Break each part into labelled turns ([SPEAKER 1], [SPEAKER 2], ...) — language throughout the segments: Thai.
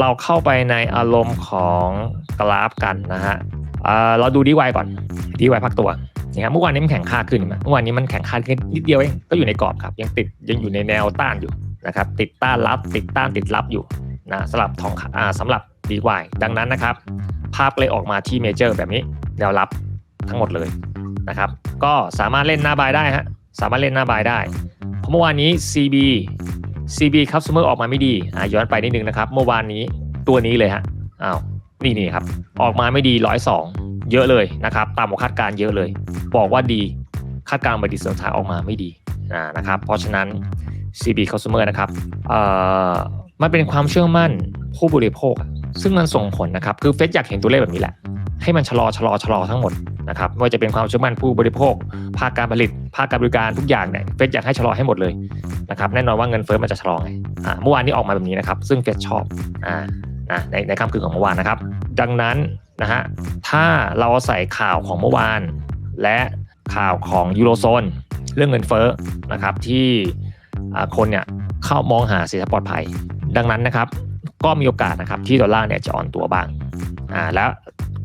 [SPEAKER 1] เราเข้าไปในอารมณ์ของกราฟกันนะฮะเอ่อเราดูดีไวก่อนดีไวพักตัวนะครับเมื่อวานนี้มันแข็งค่าขึ้นเห็นไหมเมื่อวานนี้มันแข็งค่าขึ้นนิดเดียวเองก็อยู่ในกรอบครับ ยังติดยังอยู่ในแนวต้านอยู่นะครับติดต้านรับติดต้านติดรับอยู่นะสำหรับทองอ่าสำหรับดีไวดังนั้นนะครับ ภาพเลยออกมาที่เมเจอร์แบบนี้แนวรับทั้งหมดเลยนะครับ ก็สามารถเล่นหน้าบายได้ฮะสามารถเล่นหน้าบายได้เพราะเมื่อวานนี้ CB CB customer ออกมาไม่ดีอ่าย้อนไปนิดนึงนะครับ เมื่อวานนี้ตัวนี้เลยฮะอ้าวนี่นี่ครับ ออกมาไม่ดีร้อยสองเยอะเลยนะครับตามคาดการ์เยอะเลย บอกว่าดีคาดการณ์ไปดีสุดท้ายออกมาไม่ดีนะครับเพราะฉะนั้น CB customer นะครับเอ่อมันเป็นความเชื่อมั่นผู้บริโภค ซึ่งมันส่งผลนะครับ คือเฟดอยากเห็นตัวเลขแบบนี้แหละ ให้มันชะลอชะลอชะลอทั้งหมด นะครับไม่ว่าจะเป็นความเชื่อมั่นผู้บริโภค ภาคการผลิต ภาคการบริการทุกอย่างเนี่ยเฟดอยากให้ชะลอให้หมดเลยนะครับแน่นอนว่าเงินเฟ้อมันจะชะลอไงอ่าเมื่อวานนี้ออกมาแบบนี้นะครับ ซึ่งเฟดชอบอ่านะในในค่ำคืนของเมื่อวานนะครับ ดังนั้นนะฮะถ้าเราใส่ข่าวของเมื่อวาน และข่าวของยูโรโซนเรื่องเงินเฟ้อนะครับที่คนเนี่ยเข้ามองหาสินทรัพย์ปลอดภัย ดังนั้นนะครับก็มีโอกาสนะครับที่ดอลลาร์เนี่ยจะอ่อนตัวบ้างอ่าแล้ว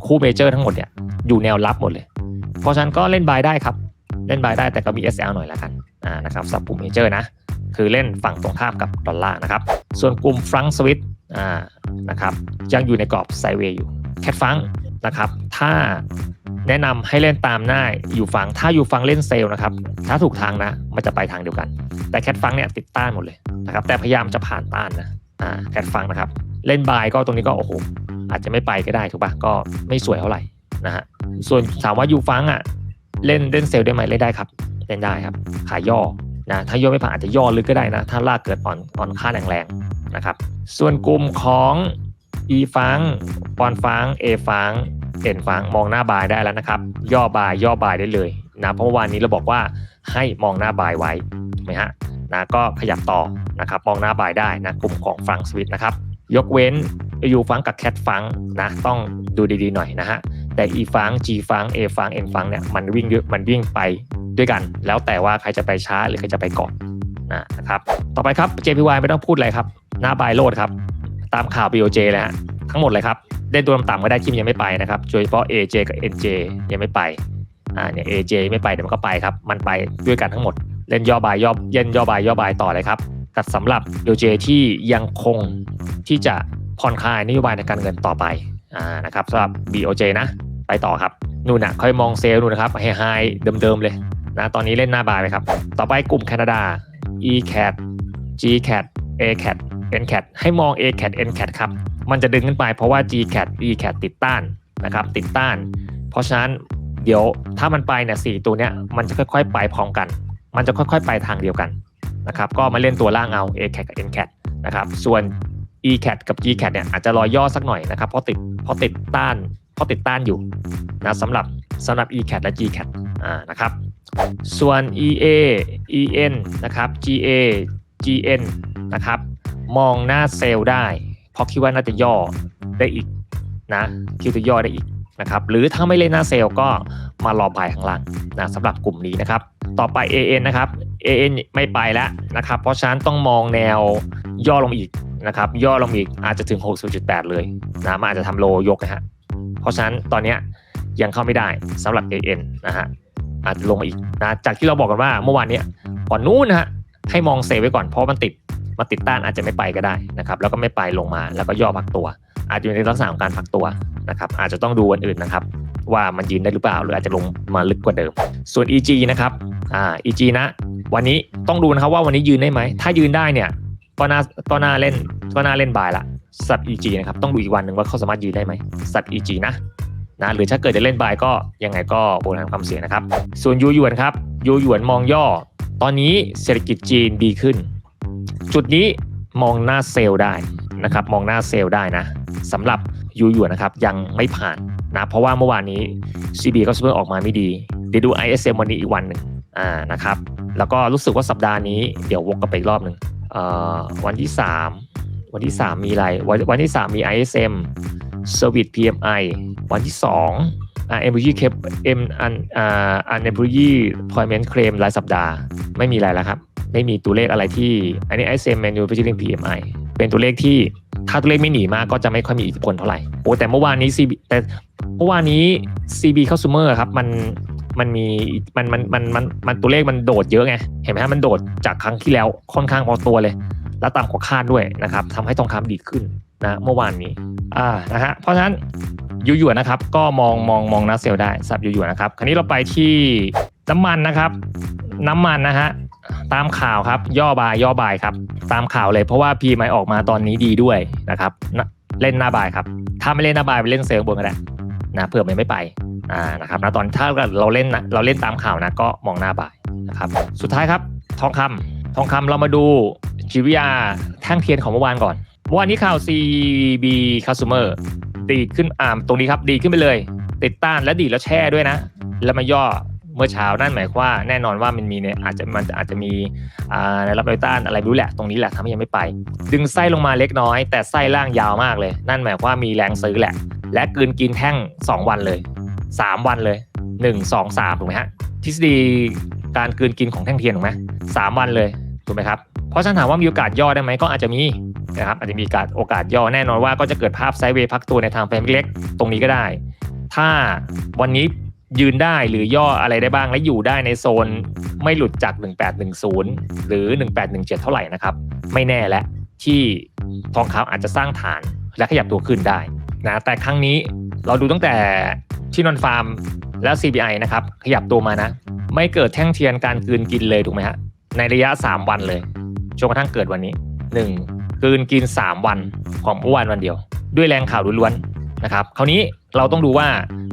[SPEAKER 1] คู่เมเจอร์ทั้งหมดเนี่ย อยู่แนวรับหมดเลย เพราะฉะนั้นก็เล่นบายได้ครับ เล่นบายได้แต่ก็มี SL หน่อยละกันอ่านะครับสับกลุ่มเมเจอร์นะ คือเล่นฝั่งตรงข้ามกับดอลลาร์นะครับ ส่วนกลุ่มฟรังสวิตอ่านะครับยังอยู่ในกรอบไซเวย์อยู่แคทฟังนะครับ ถ้าแนะนำให้เล่นตามหน้าอยู่ฟังถ้าอยู่ฟังเล่นเซลล์นะครับ ถ้าถูกทางนะ มันจะไปทางเดียวกัน แต่แคทฟังเนี่ยติดต้านหมดเลยนะครับ แต่พยายามจะผ่านต้านนะอ่าแคทฟังนะครับ เล่นบายก็ตรงนี้ก็โอ้โหอาจจะไม่ไปก็ได้ถูกปะก็ไม่สวยเท่าไหร่ นะฮะส่วนถามว่ายูฟังอะเล่นเล่นเซลได้ไหมเล่นได้ครับเล่นได้ครับ ขายย่อนะถ้าย่อไม่ผ่านอาจจะย่อลึกก็ได้นะ ถ้าลากเกิดอ่อนอ่อนค่าแรงๆนะครับ ส่วนกลุ่มของ e ฟังปอนฟัง a ฟังเอ็นฟังมองหน้าบายได้แล้วนะครับ ย่อบายย่อบายได้เลยนะเพราะเมื่อวานนี้เราบอกว่าให้มองหน้าบายไว้ถูกไหมฮะนะก็ขยับต่อนะครับมองหน้าบายได้นะกลุ่มของฟังสวิตนะครับ ยกเว้นยูฟังกับแคทฟังนะต้องดูดีๆหน่อยนะฮะ แต่ e ฟัง g ฟัง a ฟัง n ฟังเนี่ยมันวิ่งเยอะมันวิ่งไปด้วยกัน แล้วแต่ว่าใครจะไปช้าหรือใครจะไปก่อนนะครับต่อไปครับ JPY ไม่ต้องพูดอะไรครับ หน้าบายโลดครับ ตามข่าว BOJ เลยฮะทั้งหมดเลยครับเล่นตัวต่ำๆก็ได้ที่มันยังไม่ไปนะครับโดยเฉพาะ AJ กับ NJ ยังไม่ไปอ่าเนี่ย AJ ไม่ไปเดี๋ยวมันก็ไปครับ มันไปด้วยกันทั้งหมด เล่นย่อบายย่อเย็นย่อบายย่อบายต่อเลยครับกับสำหรับ BOJ ที่ยังคงที่จะผ่อนคลายนโยบายในการเงินต่อไป อ่านะครับสำหรับ BOJ นะ ไปต่อครับนู่นนะค่อยมองเซลล์นู่นนะครับไฮไฮเดิมๆเลยนะตอนนี้เล่นหน้าบายไปครับ ต่อไปกลุ่มแคนาดา ECAT GCAT ACAT NCAT ให้มอง ACAT NCAT ครับ มันจะดึงขึ้นไปเพราะว่า GCAT ECAT ติดต้านนะครับ ติดต้าน เพราะฉะนั้นเดี๋ยวถ้ามันไปเนี่ยสตัวเนี้ยมันจะค่อยๆ ไปพร้อมกัน มันจะค่อยๆ ไปทางเดียวกันนะครับ ก็มาเล่นตัวล่างเอา ACAT กับ NCAT นะครับ ส่วน ECAT กับ GCAT เนี่ยอาจจะรอยย่อสักหน่อยนะครับเพราะติดเพราะติดต้านเพราะติดต้านอยู่นะสำหรับสำหรับ ECAT และ GCAT อ่านะครับส่วน EA EN นะครับ GA GN นะครับมองหน้าเซลล์ได้ เพราะคิดว่าน่าจะย่อได้อีกนะคิดว่าย่อได้อีกนะครับหรือถ้าไม่เล่นหน้าเซลล์ก็มารอบายข้างล่างนะสำหรับกลุ่มนี้นะครับ ต่อไป AN นะครับ AN ไม่ไปแล้วนะครับ เพราะฉะนั้นต้องมองแนวย่อลงอีก นะครับย่อลงอีกอาจจะถึง 60.8 เลยนะมันอาจจะทำโลยกนะฮะเพราะฉะนั้นตอนเนี้ยยังเข้าไม่ได้สำหรับ AN นะฮะอาจจะลงมาอีกนะจากที่เราบอกกันว่าเมื่อวานเนี้ยก่อนนู้นนะฮะให้มองเซลล์ไว้ก่อนเพราะมันติดมาติดต้านอาจจะไม่ไปก็ได้นะครับแล้วก็ไม่ไปลงมาแล้วก็ย่อพักตัว อาจจะอยู่ในลักษณะของการพักตัวนะครับอาจจะต้องดูวันอื่นนะครับ ว่ามันยืนได้หรือเปล่า หรืออาจจะลงมาลึกกว่าเดิม ส่วน EG นะครับอ่า EG นะ วันนี้ต้องดูนะครับว่าวันนี้ยืนได้ไหมถ้ายืนได้เนี่ย ก็น่าก็น่าเล่นก็น่าเล่นบายละสับ EG นะครับต้องดูอีกวันหนึ่งว่าเขาสามารถยืนได้ไหมสับ EG นะนะหรือถ้าเกิดจะเล่นบายก็ยังไงก็บริหารความเสี่ยงนะครับ ส่วนยูหยวนครับยูหยวนมองย่อ ตอนนี้เศรษฐกิจจีนดีขึ้น จุดนี้มองหน้าเซลได้นะครับมองหน้าเซลได้นะสำหรับยูหยวนนะครับยังไม่ผ่านนะเพราะว่าเมื่อวานนี้ CB ก็ซูเปอร์ออกมาไม่ดีเดี๋ยวดู ISM วันนี้อีกวันหนึ่งอ่านะครับแล้วก็รู้สึกว่าสัปดาห์นี้เดี๋ยววกกลับไปอีกรอบหนึ่ง วันที่ 3 วันที่ 3 มีอะไรวันวันที่ 3 มี ISM Service PMI วันที่2อ่า employee cap m อันอา unemployee employment claim รายสัปดาห์ไม่มีอะไรแล้วครับ ไม่มีตัวเลขอะไรที่ อันนี้ ISM manufacturing PMI เป็นตัวเลขที่ถ้าตัวเลขไม่หนีมากก็จะไม่ค่อยมีอิทธิพลเท่าไหร่โอ้แต่เมื่อวานนี้ CB แต่เมื่อวานนี้ CB Consumer ครับมัน มันมีมันมันมันมันมันตัวเลขมันโดดเยอะไงเห็นไหมฮะมันโดดจากครั้งที่แล้วค่อนข้างพอตัวเลย แล้วต่ำกว่าคาดด้วยนะครับทำให้ทองคำดีขึ้นนะเมื่อวานนี้อ่านะฮะเพราะฉะนั้นยูหยวนะครับก็มองมองมองนาเซลได้สับยูหยวนะครับคราวนี้เราไปที่น้ำมันนะครับ น้ำมันนะฮะตามข่าวครับย่อบายย่อบายครับ ตามข่าวเลยเพราะว่าพีไอออกมาตอนนี้ดีด้วยนะครับเล่นหน้าบายครับถ้าไม่เล่นหน้าบายไปเล่นเซลล์บนก็ได้ นะเผื่อมันไม่ไปอ่านะครับนะตอนถ้าเราเล่นนะเราเล่นตามข่าวนะก็มองหน้าบ่ายนะครับสุดท้ายครับทองคำทองคำเรามาดูจิวิยาแท่งเทียนของเมื่อวานก่อนเมื่อวานนี้ข่าว CB Customer ดีดขึ้นอ่ามตรงนี้ครับ ดีขึ้นไปเลย ติดต้านและดีแล้วแช่ด้วยนะ แล้วมาย่อ เมื่อเช้านั่นหมายความว่าแน่นอนว่ามันมีเนี่ยอาจจะมันอาจจะมีในรับแนวต้านอะไรไม่รู้แหละตรงนี้แหละทำให้ยังไม่ไป ดึงไส้ลงมาเล็กน้อย แต่ไส้ล่างยาวมากเลย นั่นหมายความว่ามีแรงซื้อแหละ และกืนกินแท่ง 2 วันเลย 3 วันเลย 1 2 3ถูกไหมฮะทฤษฎีการกืนกินของแท่งเทียนถูกไหมสามวันเลยถูกไหมครับเพราะฉันถามว่ามีโอกาสย่อได้ไหมก็อาจจะมีนะครับอาจจะมีโอกาสโอกาสย่อแน่นอนว่าก็จะเกิดภาพไซด์เวย์พักตัวในทางเฟรมเล็กๆตรงนี้ก็ได้ ถ้าวันนี้ ยืนได้หรือย่ออะไรได้บ้างและอยู่ได้ในโซนไม่หลุดจาก 1810 หรือ 1817 เท่าไหร่นะครับ ไม่แน่และที่ทองคำอาจจะสร้างฐานและขยับตัวขึ้นได้นะแต่ครั้งนี้เราดูตั้งแต่ที่นอนฟาร์มแล้ว CBI นะครับขยับตัวมานะ ไม่เกิดแท่งเทียนการกืนกินเลยถูกไหมฮะในระยะ 3 วันเลยจนกระทั่งเกิดวันนี้ 1. กืนกิน 3 วันของเมื่อวานวันเดียว ด้วยแรงข่าวล้วนๆนะครับคราวนี้ เราต้องดูว่า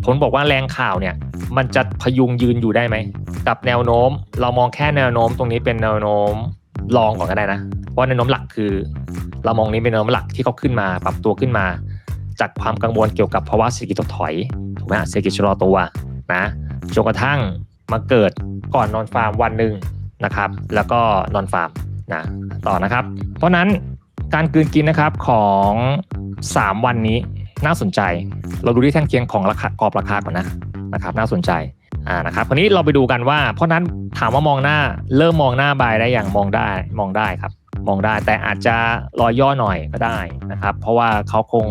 [SPEAKER 1] ผมบอกว่าแรงข่าวเนี่ย มันจะพยุงยืนอยู่ได้ไหมกับแนวโน้ม เรามองแค่แนวโน้มตรงนี้เป็นแนวโน้มรองก่อนก็ได้นะ เพราะแนวโน้มหลักคือ เรามองนี้เป็นแนวโน้มหลักที่เขาขึ้นมา ปรับตัวขึ้นมา จากความกังวลเกี่ยวกับภาวะเศรษฐกิจถดถอยถูกไหมเศรษฐกิจชะลอตัวนะจนกระทั่งมาเกิดก่อนนอนฟาร์มวันหนึ่งนะครับ แล้วก็นอนฟาร์มนะต่อนะครับ เพราะนั้นการกืนกินนะครับของ 3 วันนี้ น่าสนใจ เราดูที่แท่งเคียงของราคากรอบราคาก่อนนะนะครับ น่าสนใจอ่านะครับคราวนี้เราไปดูกันว่า เพราะนั้นถามว่ามองหน้าเริ่มมองหน้าบายได้อย่างมองได้มองได้ครับ มองได้แต่อาจจะรอย่อหน่อยก็ได้นะครับ เพราะว่าเขาคง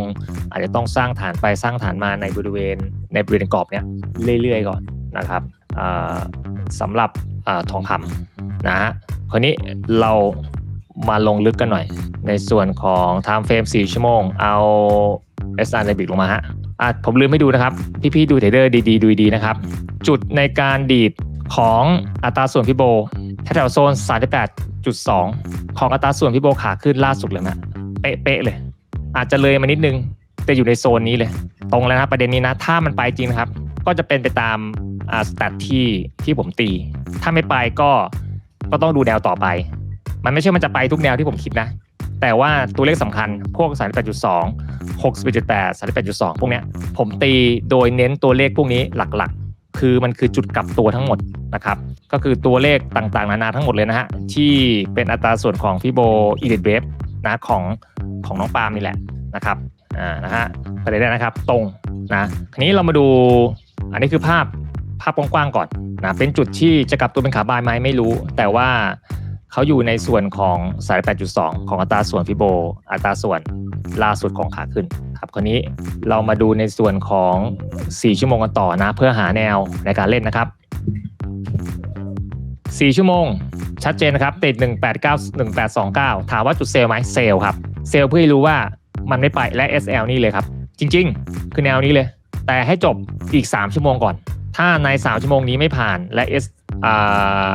[SPEAKER 1] อาจจะต้องสร้างฐานไปสร้างฐานมาในบริเวณในบริเวณกรอบเนี้ยเรื่อยๆก่อนนะครับอ่าสำหรับอาทองคำนะฮะคราวนี้เรามาลงลึกกันหน่อย ในส่วนของ time frame 4 ชั่วโมง เอา s r ในบิกลงมาฮะอะผมลืมไม่ดูนะครับ พี่ๆดูเทรดเดอร์ดีๆดูดีๆนะครับ จุดในการดีดของอัตราส่วนพี่โบแถวโซน 38.2 ของอัตราส่วนพี่โบขาขึ้นล่าสุดเลยนะเป๊ะๆเลย อาจจะเลยมานิดนึง แต่อยู่ในโซนนี้เลย ตรงแล้วนะประเด็นนี้นะ ถ้ามันไปจริงนะครับ ก็จะเป็นไปตามอ่าสแตทที่ที่ผมตี ถ้าไม่ไปก็ก็ต้องดูแนวต่อไป มันไม่ใช่มันจะไปทุกแนวที่ผมคิดนะ แต่ว่าตัวเลขสำคัญพวก 38.2 61.8 38.2 พวกเนี้ยผมตีโดยเน้นตัวเลขพวกนี้หลักๆ คือมันคือจุดกลับตัวทั้งหมดนะครับก็คือตัวเลขต่างๆ นานาทั้งหมดเลยนะฮะที่เป็นอัตราส่วนของฟิโบอีเดดเวฟนะของของน้องปาล์มนี่แหละนะครับอ่านะฮะประเด็นแรกนะครับตรงนะทีนี้เรามาดูอันนี้คือภาพภาพกว้างๆก่อนนะเป็นจุดที่จะกลับตัวเป็นขาบายไหมไม่รู้ แต่ว่า เขาอยู่ในส่วนของสาย 8.2 ของอัตราส่วนฟิโบ อัตราส่วนล่าสุดของขาขึ้นครับคราวนี้เรามาดูในส่วนของ 4 ชั่วโมงกันต่อนะ เพื่อหาแนวในการเล่นนะครับ 4 ชั่วโมง ชัดเจนนะครับ ติด 189 1829 ถามว่าจุดเซลไหมเซลครับ เซลเพื่อให้รู้ว่ามันไม่ไปและ SL นี่เลยครับ จริง ๆ คือแนวนี้เลย แต่ให้จบอีก 3 ชั่วโมงก่อน ถ้าใน 3 ชั่วโมงนี้ไม่ผ่านและ S อ่า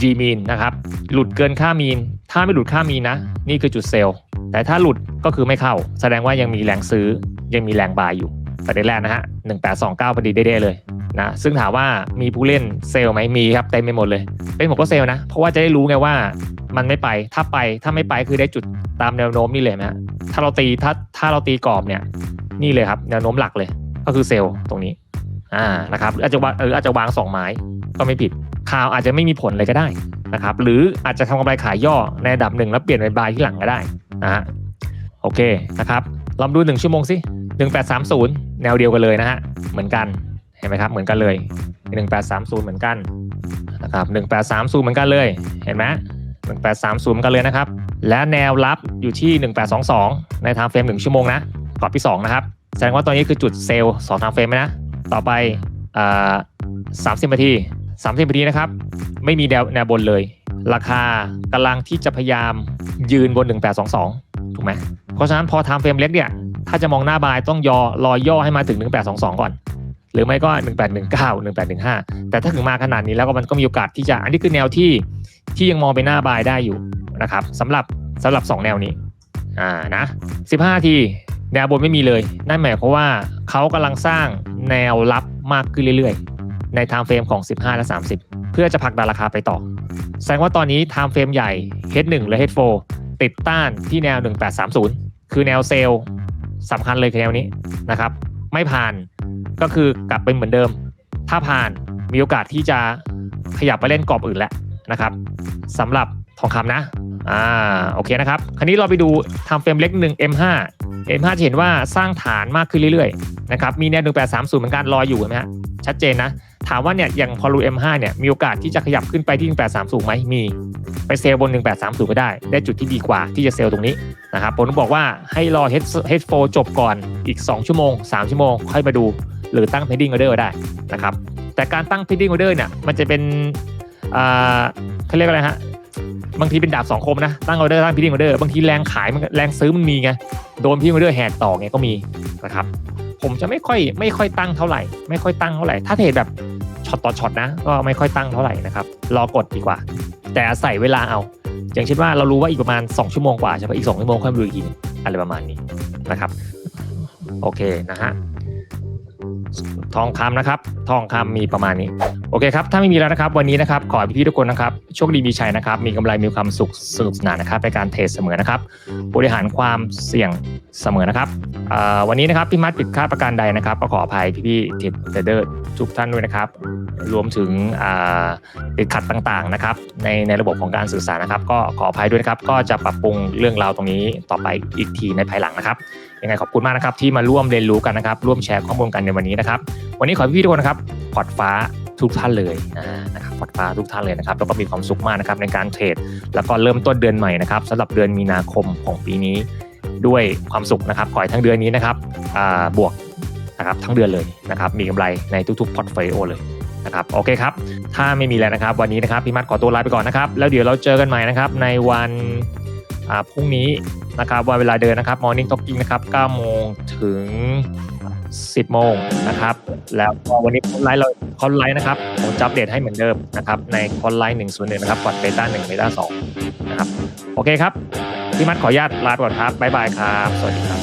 [SPEAKER 1] G mean นะครับหลุดเกินค่ามีน ถ้าไม่หลุดค่ามีนนะ นี่คือจุดเซลล์ แต่ถ้าหลุดก็คือไม่เข้า แสดงว่ายังมีแรงซื้อยังมีแรงบายอยู่ประเด็นแรกนะฮะ1829พอดีเด้ๆเลยนะซึ่งถามว่ามีผู้เล่นเซลล์ไหมมีครับเต็มไปหมดเลย เป็นผมก็เซลล์นะ เพราะว่าจะได้รู้ไงว่ามันไม่ไปถ้าไปถ้าไม่ไปคือได้จุดตามแนวโน้มนี่เลยนะฮะถ้าเราตีถ้าถ้าเราตีกรอบเนี่ยนี่เลยครับแนวโน้มหลักเลย ก็คือเซลล์ตรงนี้อ่านะครับอาจจะวางเอออาจจะวางสองไม้ก็ไม่ผิด ข่าวอาจจะไม่มีผลเลยก็ได้นะครับ หรืออาจจะทำกำไรขายย่อในระดับหนึ่งแล้วเปลี่ยนเป็นบายที่หลังก็ได้นะฮะโอเคนะครับลองดูหนึ่งชั่วโมงสิหนึ่งแปดสามศูนย์แนวเดียวกันเลยนะฮะเหมือนกันเห็นไหมครับเหมือนกันเลยหนึ่งแปดสามศูนย์เหมือนกันนะครับหนึ่งแปดสามศูนย์เหมือนกันเลยเห็นไหมหนึ่งแปดสามศูนย์เหมือนกันเลยนะครับ และแนวรับอยู่ที่ 1822 ในไทม์เฟรม 1 ชั่วโมงนะกรอบที่ 2 นะครับ แสดงว่าตอนนี้คือจุดเซลล์2ไทม์เฟรมไหมนะ ต่อไปอ่า30 นาที 30นาทีนะครับ ไม่มีแนวแนวบนเลย ราคากำลังที่จะพยายามยืนบน 1822 ถูกไหมเพราะฉะนั้นพอทม์เฟรมเล็กเนี่ย ถ้าจะมองหน้าบายต้องยอรอย่อให้มาถึง 1822 ก่อน หรือไม่ก็ 1819 1815 แต่ถ้าถึงมาขนาดนี้แล้วก็มันก็มีโอกาสที่จะ อันนี้คือแนวที่ที่ยังมองไปหน้าบายได้อยู่นะครับสำหรับสำหรับ 2 แนวนี้อ่านะ 15 ทีแนวบนไม่มีเลย นั่นหมายความว่าเขากำลังสร้างแนวรับมากขึ้นเรื่อยๆ ในไทม์เฟรมของ 15 และ 30 เพื่อจะผลักดันราคาไปต่อ แสดงว่าตอนนี้ไทม์เฟรมใหญ่ H1 และ H4 ติดต้านที่แนว 1830 คือแนวเซลล์สำคัญเลยคือแนวนี้นะครับ ไม่ผ่านก็คือกลับเป็นเหมือนเดิม ถ้าผ่านมีโอกาสที่จะขยับไปเล่นกรอบอื่นแล้วนะครับสำหรับทองคำนะอ่าโอเคนะครับ คราวนี้เราไปดูไทม์เฟรมเล็กหนึ่ง M5 M5 จะเห็นว่าสร้างฐานมากขึ้นเรื่อยๆนะครับมีแนว1830 เหมือนกันรออยู่เห็นไหมฮะชัดเจนนะ ถามว่าเนี่ยอย่างพอรู M5 เนี่ยมีโอกาสที่จะขยับขึ้นไปที่ 1830ไหมมีไปเซลบน 1830ก็ได้ ได้จุดที่ดีกว่าที่จะเซลตรงนี้นะครับผมบอกว่าให้รอ H H4 จบก่อนอีก 2 ชั่วโมง 3 ชั่วโมง ค่อยมาดู หรือตั้ง pending order ได้นะครับแต่การตั้ง pending order เนี่ยมันจะเป็นเขาเรียกอะไรฮะบางทีเป็นดาบสองคมนะตั้ง order ตั้ง pending order บางทีแรงขายมันแรงซื้อมันมีไงโดน pending order แหกต่อไงก็มีนะครับผมจะไม่ค่อยไม่ค่อยตั้งเท่าไหร่ ไม่ค่อยตั้งเท่าไหร่ ถ้าเทรดแบบ ช็อตต่อช็อตนะ ก็ไม่ค่อยตั้งเท่าไหร่นะครับ รอกดดีกว่า แต่ใส่เวลาเอา อย่างเช่นว่าเรารู้ว่าอีกประมาณ 2 ชั่วโมงกว่าใช่ปะอีก 2 ชั่วโมงค่อยดูอีกทีอะไรประมาณนี้นะครับ โอเคนะฮะทองคำนะครับ ทองคำมีประมาณนี้ โอเคครับ ถ้าไม่มีแล้วนะครับ วันนี้นะครับ ขอให้พี่ทุกคนนะครับ โชคดีมีชัยนะครับ มีกำไร มีความสุขสนุกสนานนะครับ ในการเทรดเสมอนะครับ บริหารความเสี่ยงเสมอนะครับ วันนี้นะครับ พี่มัดผิดคาดประการใดนะครับ ก็ขออภัยพี่ๆเทรดเดอร์ทุกท่านด้วยนะครับ รวมถึงอ่าติดขัดต่างๆนะครับ ในในระบบของการสื่อสารนะครับ ก็ขออภัยด้วยนะครับ ก็จะปรับปรุงเรื่องราวตรงนี้ต่อไปอีกทีในภายหลังนะครับ ยังไงขอบคุณมากนะครับที่มาร่วมเรียนรู้กันนะครับ ร่วมแชร์ข้อมูลกันในวันนี้นะครับ วันนี้ขอพี่ทุกคนนะครับพอร์ตฟ้า ทุกท่านเลยอ่านะครับพอร์ตฟ้าทุกท่านเลยนะครับแล้วก็มีความสุขมากนะครับในการเทรด แล้วก็เริ่มต้นเดือนใหม่นะครับสำหรับเดือนมีนาคมของปีนี้ ด้วยความสุขนะครับขอให้ทั้งเดือนนี้นะครับอ่าบวกนะครับทั้งเดือนเลยนะครับมีกำไรในทุกๆพอร์ตโฟลิโอเลยนะครับโอเคครับ ถ้าไม่มีแล้วนะครับ วันนี้นะครับพี่มัดขอตัวลาไปก่อนนะครับ แล้วเดี๋ยวเราเจอกันใหม่นะครับในวันอ่าพรุ่งนี้นะครับวันเวลาเดินนะครับ Morning Talking นะครับ9โมงถึง 10 โมงนะครับ แล้ววันนี้คอนไลน์เราคอนไลน์นะครับผมจะอัปเดตให้เหมือนเดิมนะครับ ในคอนไลน์1 0 1 นะครับพอนเบต้า1เบต้า2นะครับ โอเคครับ พี่มัดขออนุญาตลาไปก่อนครับ บ๊ายบายครับ สวัสดีครับ